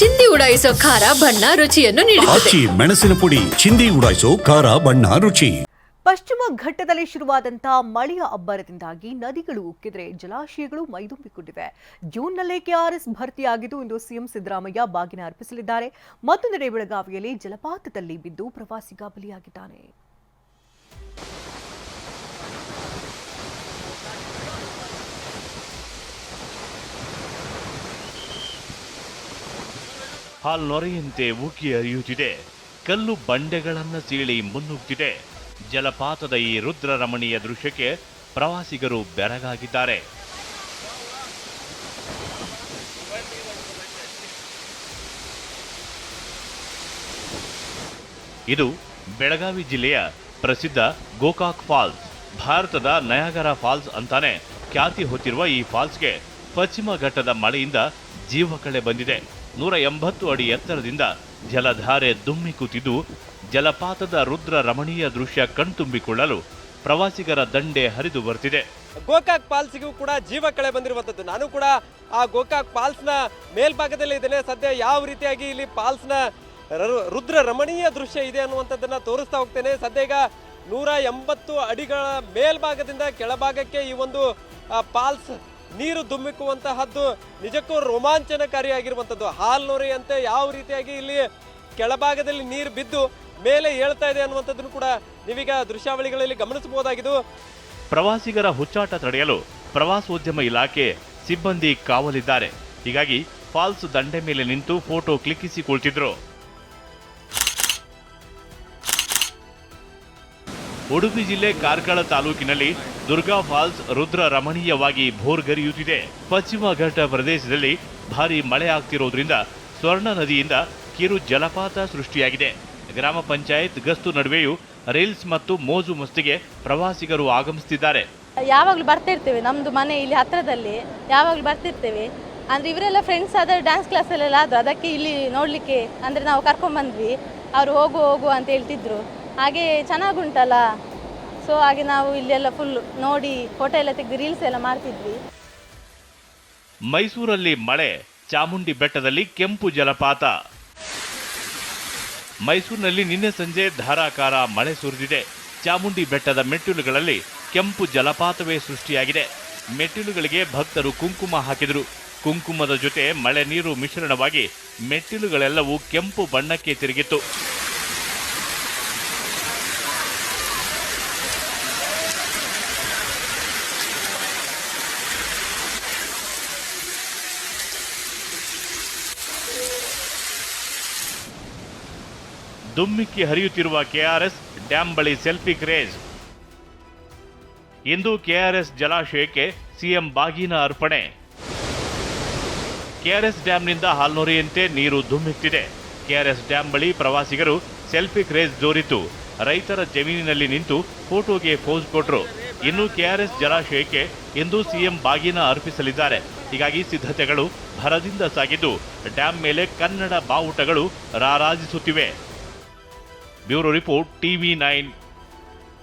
ಚಿಂದಿ ಉಡಾಯಿಸೋ ಖಾರ ಬಣ್ಣ ರುಚಿಯನ್ನು ನೀಡುತ್ತದೆ. ಆಚಿ ಮೆಣಸಿನ ಪುಡಿ ಚಿಂದಿ ಉಡಾಯಿಸೋ ಖಾರ ಬಣ್ಣ ರುಚಿ. ಪಶ್ಚಿಮ ಘಟ್ಟದಲ್ಲಿ ಶುರುವಾದಂತಹ ಮಳೆಯ ಅಬ್ಬರದಿಂದಾಗಿ ನದಿಗಳು ಉಕ್ಕಿದ್ರೆ ಜಲಾಶಯಗಳು ಮೈದುಂಬಿಕೊಂಡಿವೆ. ಜೂನ್ನಲ್ಲೇ ಕೆಆರ್ಎಸ್ ಭರ್ತಿಯಾಗಿದ್ದು ಇಂದು ಸಿಎಂ ಸಿದ್ದರಾಮಯ್ಯ ಬಾಗಿನ ಅರ್ಪಿಸಲಿದ್ದಾರೆ. ಮತ್ತೊಂದೆಡೆ ಬೆಳಗಾವಿಯಲ್ಲಿ ಜಲಪಾತದಲ್ಲಿ ಬಿದ್ದು ಪ್ರವಾಸಿಗ ಬಲಿಯಾಗಿದ್ದಾನೆ. ಹಾಲ್ನೊರೆಯಂತೆ ಉಕ್ಕಿ ಹರಿಯುತ್ತಿದೆ. ಕಲ್ಲು ಬಂಡೆಗಳನ್ನು ಸೀಳಿ ಮುನ್ನುಗ್ತಿದೆ. ಜಲಪಾತದ ಈ ರುದ್ರರಮಣೀಯ ದೃಶ್ಯಕ್ಕೆ ಪ್ರವಾಸಿಗರು ಬೆರಗಾಗಿದ್ದಾರೆ. ಇದು ಬೆಳಗಾವಿ ಜಿಲ್ಲೆಯ ಪ್ರಸಿದ್ಧ ಗೋಕಾಕ್ ಫಾಲ್ಸ್, ಭಾರತದ ನಯಾಗರ ಫಾಲ್ಸ್ ಅಂತಾನೆ ಖ್ಯಾತಿ ಹೊತ್ತಿರುವ ಈ ಫಾಲ್ಸ್ಗೆ ಪಶ್ಚಿಮ ಘಟ್ಟದ ಮಳೆಯಿಂದ ಜೀವಕಳೆ ಬಂದಿದೆ. ನೂರ ಎಂಬತ್ತು ಅಡಿ ಎತ್ತರದಿಂದ ಜಲಧಾರೆ ದುಮ್ಮಿಕುತ್ತಿದ್ದು ಜಲಪಾತದ ರುದ್ರ ರಮಣೀಯ ದೃಶ್ಯ ಕಣ್ತುಂಬಿಕೊಳ್ಳಲು ಪ್ರವಾಸಿಗರ ದಂಡೆ ಹರಿದು ಬರ್ತಿದೆ. ಗೋಕಾಕ್ ಪಾಲ್ಸ್ಗೂ ಕೂಡ ಜೀವ ಕಳೆ ಬಂದಿರುವಂಥದ್ದು. ನಾನು ಕೂಡ ಆ ಗೋಕಾಕ್ ಪಾಲ್ಸ್ನ ಮೇಲ್ಭಾಗದಲ್ಲಿ ಇದ್ದೇನೆ. ಸದ್ಯ ಯಾವ ರೀತಿಯಾಗಿ ಇಲ್ಲಿ ಪಾಲ್ಸ್ನ ರುದ್ರ ರಮಣೀಯ ದೃಶ್ಯ ಇದೆ ಅನ್ನುವಂಥದ್ದನ್ನ ತೋರಿಸ್ತಾ ಹೋಗ್ತೇನೆ. ಸದ್ಯ ಈಗ ನೂರ ಎಂಬತ್ತು ಅಡಿಗಳ ಮೇಲ್ಭಾಗದಿಂದ ಕೆಳಭಾಗಕ್ಕೆ ಈ ಒಂದು ಫಾಲ್ಸ್ ನೀರು ಧುಮ್ಮಿಕ್ಕುವಂತಹದ್ದು ನಿಜಕ್ಕೂ ರೋಮಾಂಚನಕಾರಿಯಾಗಿರುವಂಥದ್ದು ಹಾಲ್ನೊರೆಯಂತೆ ಯಾವ ರೀತಿಯಾಗಿ ಇಲ್ಲಿ ಕೆಳಭಾಗದಲ್ಲಿ ನೀರು ಬಿದ್ದು ಮೇಲೆ ಏಳ್ತಾ ಇದೆ ಅನ್ನುವಂಥದ್ದನ್ನು ಕೂಡ ನೀವೀಗ ದೃಶ್ಯಾವಳಿಗಳಲ್ಲಿ ಗಮನಿಸಬಹುದಾಗಿದ್ದು. ಪ್ರವಾಸಿಗರ ಹುಚ್ಚಾಟ ತಡೆಯಲು ಪ್ರವಾಸೋದ್ಯಮ ಇಲಾಖೆ ಸಿಬ್ಬಂದಿ ಕಾವಲಿದ್ದಾರೆ. ಹೀಗಾಗಿ ಫಾಲ್ಸ್ ದಂಡೆ ಮೇಲೆ ನಿಂತು ಫೋಟೋ ಕ್ಲಿಕ್ಕಿಸಿಕೊಳ್ತಿದ್ರು ಉಡುಪಿ ಜಿಲ್ಲೆ ಕಾರ್ಕಳ ತಾಲೂಕಿನಲ್ಲಿ ದುರ್ಗಾ ಫಾಲ್ಸ್ ರುದ್ರ ರಮಣೀಯವಾಗಿ ಭೋರ್ಗರಿಯುತ್ತಿದೆ. ಪಶ್ಚಿಮ ಘಟ್ಟ ಪ್ರದೇಶದಲ್ಲಿ ಭಾರಿ ಮಳೆ ಆಗ್ತಿರೋದ್ರಿಂದ ಸ್ವರ್ಣ ನದಿಯಿಂದ ಕಿರು ಜಲಪಾತ ಸೃಷ್ಟಿಯಾಗಿದೆ. ಗ್ರಾಮ ಪಂಚಾಯತ್ ಗಸ್ತು ನಡುವೆಯೂ ರೀಲ್ಸ್ ಮತ್ತು ಮೋಜು ಮಸ್ತಿಗೆ ಪ್ರವಾಸಿಗರು ಆಗಮಿಸುತ್ತಿದ್ದಾರೆ. ಯಾವಾಗಲೂ ಬರ್ತಿರ್ತೇವೆ ನಮ್ಮದು ಮನೆ ಇಲ್ಲಿ ಹತ್ರದಲ್ಲಿ, ಯಾವಾಗಲೂ ಬರ್ತಿರ್ತೇವೆ ಅಂದರೆ ಇವರೆಲ್ಲ ಫ್ರೆಂಡ್ಸ್ ಆದ್ರೆ ಡ್ಯಾನ್ಸ್ ಕ್ಲಾಸಲ್ಲೆಲ್ಲ ಅದು ಅದಕ್ಕೆ ಇಲ್ಲಿ ನೋಡಲಿಕ್ಕೆ ಅಂದರೆ ನಾವು ಕರ್ಕೊಂಬಂದ್ವಿ. ಅವರು ಹೋಗು ಹೋಗು ಅಂತ ಹೇಳ್ತಿದ್ರು. ಹಾಗೆ ಚೆನ್ನಾಗುಂಟಲ್ಲ? ಸೊ ಹಾಗೆ ನಾವು ಇಲ್ಲೆಲ್ಲ ಫುಲ್ ನೋಡಿ ಫೋಟೋ ಎಲ್ಲ ತೆಗೆದು ರೀಲ್ಸ್ ಎಲ್ಲ ಮಾಡ್ತಿದ್ವಿ. ಮೈಸೂರಲ್ಲಿ ಮಳೆ, ಚಾಮುಂಡಿ ಬೆಟ್ಟದಲ್ಲಿ ಕೆಂಪು ಜಲಪಾತ. ಮೈಸೂರಿನಲ್ಲಿ ನಿನ್ನೆ ಸಂಜೆ ಧಾರಾಕಾರ ಮಳೆ ಸುರಿದಿದೆ. ಚಾಮುಂಡಿ ಬೆಟ್ಟದ ಮೆಟ್ಟಿಲುಗಳಲ್ಲಿ ಕೆಂಪು ಜಲಪಾತವೇ ಸೃಷ್ಟಿಯಾಗಿದೆ. ಮೆಟ್ಟಿಲುಗಳಿಗೆ ಭಕ್ತರು ಕುಂಕುಮ ಹಾಕಿದರು. ಕುಂಕುಮದ ಜೊತೆ ಮಳೆ ನೀರು ಮಿಶ್ರಣವಾಗಿ ಮೆಟ್ಟಿಲುಗಳೆಲ್ಲವೂ ಕೆಂಪು ಬಣ್ಣಕ್ಕೆ ತಿರುಗಿತ್ತು. ದುಮ್ಮಿಕ್ಕಿ ಹರಿಯುತ್ತಿರುವ ಕೆಆರ್ಎಸ್ ಡ್ಯಾಂ ಬಳಿ ಸೆಲ್ಫಿ ಕ್ರೇಜ್. ಇಂದು ಕೆಆರ್ಎಸ್ ಜಲಾಶಯಕ್ಕೆ ಸಿಎಂ ಬಾಗಿನ ಅರ್ಪಣೆ. ಕೆಆರ್ಎಸ್ ಡ್ಯಾಂನಿಂದ ಹಾಲ್ನೊರೆಯಂತೆ ನೀರು ಧುಮ್ಮಿಕ್ತಿದೆ ಕೆಆರ್ಎಸ್ ಡ್ಯಾಂ ಬಳಿ ಪ್ರವಾಸಿಗರು ಸೆಲ್ಫಿ ಕ್ರೇಜ್ ಜೋರಿತು ರೈತರ ಜಮೀನಿನಲ್ಲಿ ನಿಂತು ಫೋಟೋಗೆ ಪೋಸ್ ಕೊಟ್ಟರು ಇನ್ನು ಕೆಆರ್ಎಸ್ ಜಲಾಶಯಕ್ಕೆ ಇಂದು ಸಿಎಂ ಬಾಗಿನ ಅರ್ಪಿಸಲಿದ್ದಾರೆ. ಹೀಗಾಗಿ ಸಿದ್ಧತೆಗಳು ಭರದಿಂದ ಸಾಗಿದ್ದು, ಡ್ಯಾಂ ಮೇಲೆ ಕನ್ನಡ ಬಾವುಟಗಳು ರಾರಾಜಿಸುತ್ತಿವೆ. Bureau Report TV9